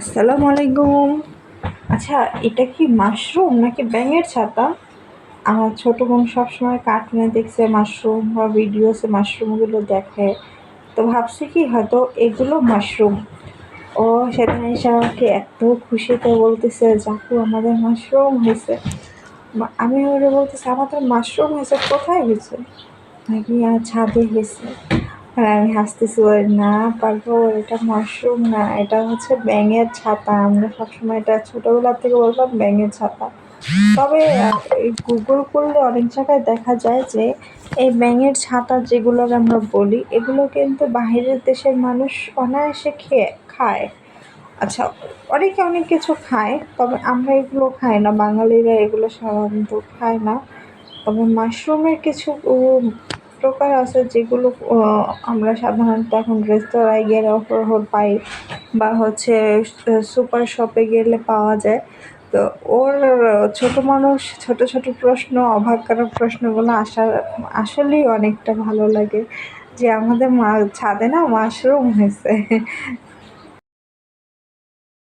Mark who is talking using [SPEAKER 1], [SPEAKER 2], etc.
[SPEAKER 1] আসসালামু আলাইকুম। আচ্ছা এটা কি মাশরুম নাকি ব্যাঙের ছাতা? আমার ছোটো বোন সবসময় কার্টুনে দেখছে মাশরুম বা ভিডিওসে মাশরুমগুলো দেখে। তো ভাবছি কি হয়তো এগুলো মাশরুম ও, সেদিন এসে আমাকে এত খুশিতে বলতেছে, জাকু, আমাদের মাশরুম হয়েছে। আমি ওরে বলতেছি, আমাদের মাশরুম হয়েছে, কোথায় হয়েছে? নাকি আর ছাদে হয়েছে। আর আমি হাসতেছি, ওর না পারব এটা মাশরুম না, এটা হচ্ছে ব্যাঙের ছাতা। আমরা সবসময় এটা ছোটোবেলা থেকে বলতাম ব্যাঙের ছাতা। তবে এই গুগল করলে অনেক জায়গায় দেখা যায় যে, এই ব্যাঙের ছাতা যেগুলোর আমরা বলি, এগুলো কিন্তু বাইরের দেশের মানুষ অনায়াসে খেয়ে, খায়। আচ্ছা অনেকে অনেক কিছু খায়, তবে আমরা এগুলো খাই না। বাঙালিরা এগুলো সাধারণত খায় না। তবে মাশরুমের কিছু প্রকার আছে যেগুলো আমরা সাধারণত এখন রেস্তোরাঁয় গেলে অফার পাই বা হচ্ছে সুপার শপে গেলে পাওয়া যায়। তো ওর ছোট মানুষ, ছোট ছোট প্রশ্ন অবাক করা প্রশ্নগুলো আসা, আসলেই অনেকটা ভালো লাগে। যে আমাদের মা, ছাদে না মাশরুম হয়েছে।